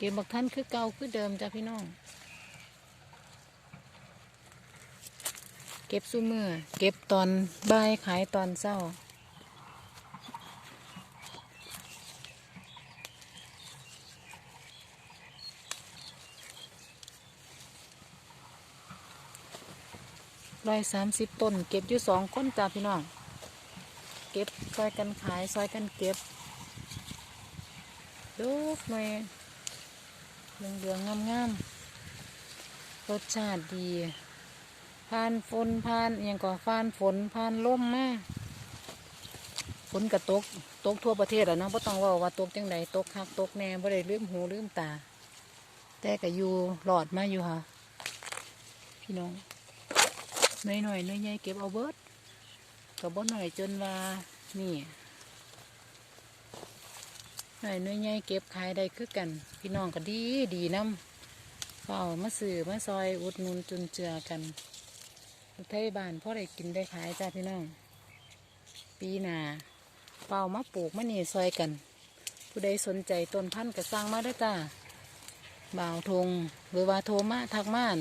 เก็บบักท่านคือเก่าคือเดิมจ้ะพี่น้อง เก็บซุ้มือเก็บตอนบ่ายขายตอนเช้า ร้อยสามสิบต้น เก็บอยู่สองคนจ้าพี่น้อง เก็บซอยกันขายซอยกันเก็บดูหน่อย เหลืองเหลืองงามงามๆรสชาติดีผ่านฝนผ่านย่างก่อผ่านฝนผ่านลมมาฝนกระตกตกทั่วประเทศอะเนาะไ่ต้องว่าว่าตกจังใดตกคักตกแน่บ่ได้ลืมหูลืมตา แต่ก็อยู่หลอดมาอยู่ค่ะ พี่น้องหน่อยหน่อยหน่อยใหญ่เก็บเอาเบิดกับบ่หน่อยจนว่านี่ หน่อยหน่อยใหญ่เก็บขายได้คือกัน พี่น้องก็ดีดีน้ำเฝ้ามาซื้อมาซอยอุดหนุนจุนเจือกันไทยบ้านพ่อได้กินได้ขายจ้าพี่น้อง ปีหนาเฝ้ามาปลูกมะนี่ซอยกัน ผู้ใดสนใจต้นพันธุ์ก็สร้างมาได้จ้าบ่าวทงหรือว่าโทรมาทักม่าน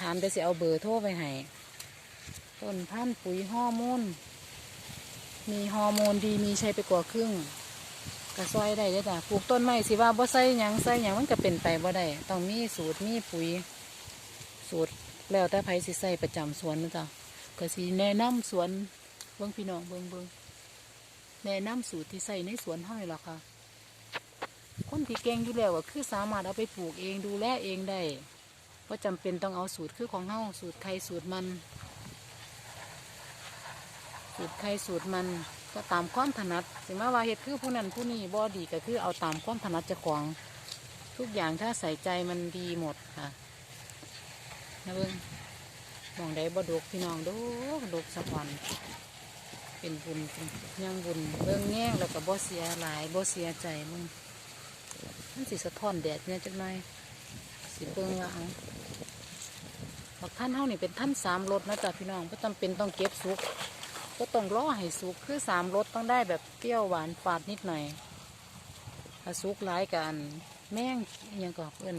ถามแต่สิเอาเบอร์โทรไปให้ต้นพันธุ์ปุ๋ยฮอร์โมนมีฮอร์โมนดีมีใช้ไปกว่าครึ่ง กระซอยได้เด้อจ้ะปลูกต้นไม้สิว่าบ่ใส่หยังใส่หยังมันก็เป็นไปบ่ได้ต้องมีสูตรมีปุ๋ย สูตรแล้วแต่ไผสิใส่ประจำสวนนะจ๊ะก็สิแนะนำสวนเบิ่งพี่น้องเบิ่งเบิ่งแนะนำสูตรที่ใส่ในสวนเฮานี่ล่ะค่ะ คนที่เก่งอยู่แล้วก็คือสามารถเอาไปปลูกเองดูแลเองได้ก็จำเป็นต้องเอาสูตรคือของเฮาสูตรใครสูตรมัน สูตรใครสูตรมัน ก็ตามความถนัดสิมาว่าเฮ็ดคือผู้นั้นผู้นี้บ่ดีก็คือเอาตามความถนัดเจ้าของ ทุกอย่างถ้าใส่ใจมันดีหมดค่ะนะเบิ้งมองได้บ่ดกพี่น้องดกดกสักวันเป็นบุญเยังบุญเบิ้งแง่งแล้วก็บ่เสียหลายบ่เสียใจมึงมันสิสะท้อนแดดเนี่ยจักหน่อยสิเบิ่งว่าเอาบักท่านเฮานี่เป็นท่านสามรสนะจ๊ะพี่น้องก็จำเป็นต้องเก็บสุก ก็ต้องรอให้สุกคือสามรสต้องได้แบบเปรี้ยวหวานฝาดนิดหน่อยถ้าสุกหลายกันแม่งยังก็เพิ่น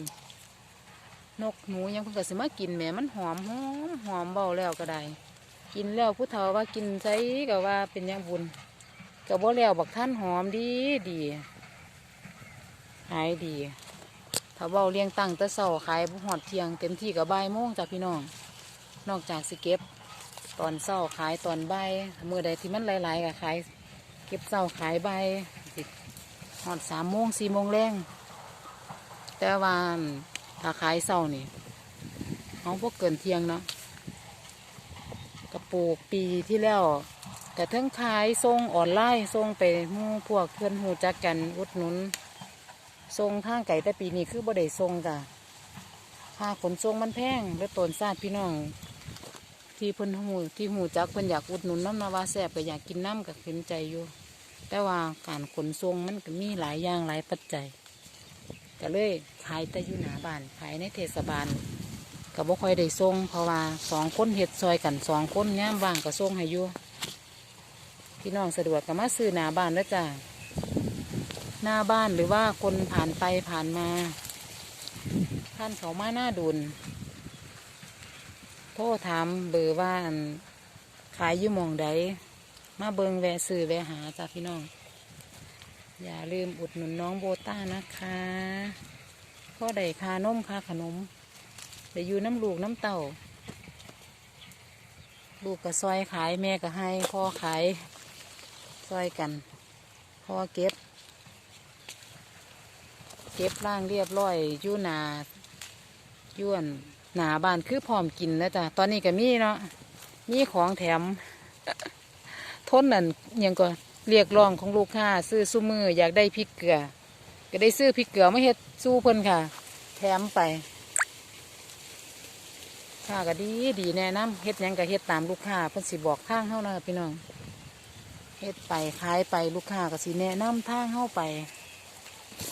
นกหนูยังเพิ่นก็สิมากินแหมมันหอมหอมหอมเบาแล้วก็ได้ กินแล้วผู้เฒ่าว่ากินใช้ก็ว่าเป็นยังบุญก็บ่แล้วบักท่านหอมดีดีหายดี ถ้าเบาเลี้ยงตั้งแต่เสาขายหอดเทียงเต็มที่กับใบโมงจ้ะพี่น้อง นอกจากสิเก็บ ตอนเสาขายตอนใบมือใดที่มันหลายๆก็ขาย เก็บเสาขายบ่ายสิหอดสามโมงสี่โมงแรงแต่ว่าถ้าขายเสานี่เอาพวกเกินเที่ยงเนาะกระปูกปีที่แล้วแต่ทั้งขายทรงออนไลน์ทรงไปมู่พวกเพื่อนหูจักกันอุดหนุนทรงทางไก่แต่ปีนี้คือบ่ได้ทรงจ้ะค่าขนทรงมันแพงแล้วตนซาดพี่น้อง ที่เพิ่นหูที่หูจักเพิ่นอยากอุดหนุนน้ำนาวาแซ่บก็อยากกินน้ำก็เห็นใจอยู่ แต่ว่าการขนทรงมันก็มีหลายอย่างหลายปัจจัยก็เลยขายแต่อยู่หนาบ้านขายในเทศบาลก็บ่ค่อยได้ทรงเพราะว่าสองคนเฮ็ดซอยกันสองคนย่ามว่างก็ทรงให้อยู่พี่น้องสะดวกก็มาซื้อหนาบ้านแล้วจ้ะหน้าบ้านหรือว่าคนผ่านไปผ่านมาท่านเขามาหน้าดุน โทรถามเบอร์ว่าอันขายอยู่หมองใดมาเบิงแวะซื้อแวะหาจ้าพี่น้อง อย่าลืมอุดหนุนน้องโบต้านะคะพ่อได้คานมค่าขนมได้อยู่น้ำลูกน้ำเต่า ลูกก็ซอยขายแม่ก็ให้พ่อขายซอยกันพ่อเก็บ เก็บร่างเรียบร้อยอยู่นาย้วน หนาบ้านคือพร้อมกินแล้วจ้ะตอนนี้ก็มีเนาะมีของแถม ทนนั่นอิหยังก็เรียกร้องของลูกค้าซื้อซุ้มืออยากได้พริกเกลือ ก็ได้ซื้อพริกเกลือไมาเฮ็ดสู้เพิ่นค่ะ แถมไปค่าก็ดีดีแนะนำเฮ็ดยังก็เฮ็ดตามลูกค้าเพิ่นสิบอกทางเฮานะพี่น้องเฮ็ดไปขายไปลูกค้าก็สิแนะนำทางเฮาไป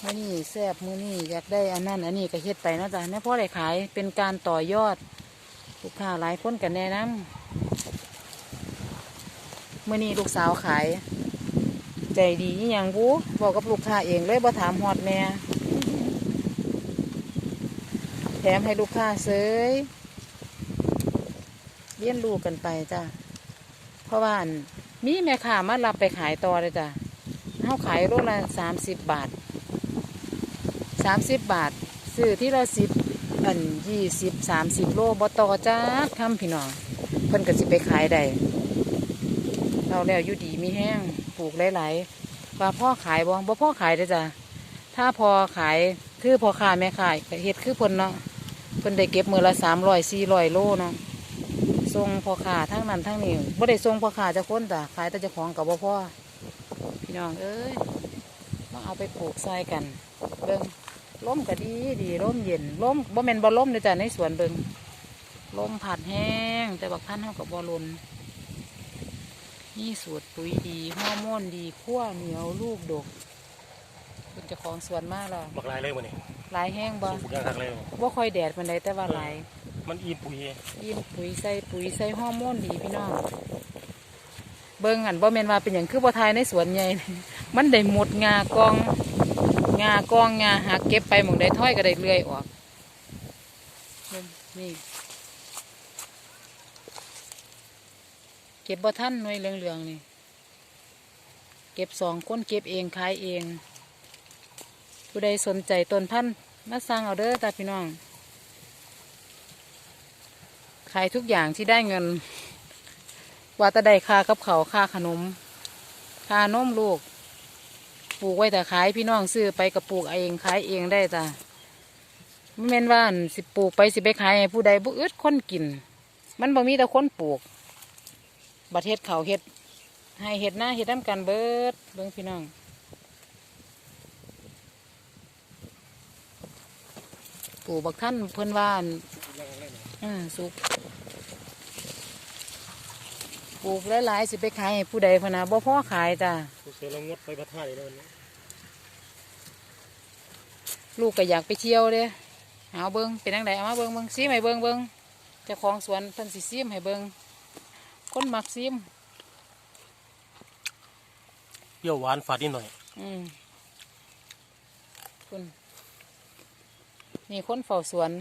มื่อนี้แซบมื่อนี้อยากได้อันนั้นอันนี้ก็เฮ็ดไปนะจ๊ะเนี่ยพ่อได้ขายเป็นการต่อยอดลูกค้าหลายคนกันแนะนำมื่อนี้ลูกสาวขาย ใจดีอย่างบูบอกกับลูกค้าเองเลยบ่ถามฮอดแม่แถมให้ลูกค้าเสยเลี้ยนลูกกันไปจ้ะเพราะว่ามีแม่ค้ามารับไปขายต่อเลยจ้ะเขาขายโลละสามสิบบาท สามสิบบาทซื้อที่ละสิบอันยี่สิบสามสิบโลบต่อจ้าคำพี่น้องเพิ่นก็สิไปขายได้เราแล้วอยู่ดีมีแห้งปลูกหลายๆว่าพ่อขายบ่บ่พ่อขายเลยจ้ะถ้าพอขายคือพอค้าแม่ขายเฮ็ดคือเพิ่นเนาะเพิ่นได้เก็บมือละสามร้อยสี่ร้อยโลเนาะส่งพอค้าทั้งนั้นทั้งนี้บ่ได้ส่งพอค้าจะค้นจ้ะขายแต่จ้าของกับบ่พ่อพี่น้องเอ้ยมาเอาไปปลูกใส่กันเบิ่ง ลมก็ดีดีลมเย็นลมบ่แม่นบ่ลมเลยจ้ะในสวนเบิงลมผัดแห้ง แต่บักท่านเฮากับบ่ลนนี่สูตรปุ๋ยดีฮอร์โมนดีขั้วเหนียวลูกดกเป็นเจ้าของสวนมากแล้วบักลายเลยมันนี่หลายแห้งบ่สูบยางคักเลยบ่ค่อยแดดปานใดแต่ว่าหลายมันอิ่มปุ๋ยยินปุ๋ยใส่ปุ๋ยใส่ฮอร์โมนดีพี่น้องเบิ่งอันบ่แม่นว่าเป็นหยังคือบ่ทายในสวนใหญ่มันได้หมดงากอง งากองงาหักเก็บไปหมองได้ถ้อยก็ได้เลื่อยออกนี่เก็บบ่ท่านหน่วยเหลืองๆนี่เก็บสองคนเก็บเองขายเอง ผู้ใดสนใจต้นพันธุ์มาสั่งเอาเด้อตาพี่น้องขายทุกอย่างที่ได้เงิน ว่าแตะได้ค่ากับเขาค่าขนมค่านมลูก ปลูกไว้แต่ขายพี่น้องซื้อไปกับปลูกเองขายเองได้จ้ะไม่แม่นว่านสิปลูกไปสิไปขายให้ผู้ใดบุอึดคนกิน มันบ่มีแต่คนปลูกบัดเฮ็ดเขาเฮ็ดให้เฮ็ดหน้าเฮ็ดน้ำกันเบิดเบิ่งพี่น้องปลูกบักท่านเพิ่อนว่านอืมสุก ปลูกหลายๆสิไปขายให้ผู้ใดพะนะบ่พ่อขายจ้ะเสือเรางดไปพัดท่าเลยนะวันนี้ลูกก็อยากไปเที่ยวเด้เอาเบิ้งเป็นจังไดเอามาเบิ้งเบิ้งซีมให้เบิ้งเบิ้งเจ้าของสวนเพิ่นสิซีมให้เบิ้งคนมักซีมเปรี้ยวหวานฝาดนิดหน่อย อืมคุณนี่คนเฝ้าสวน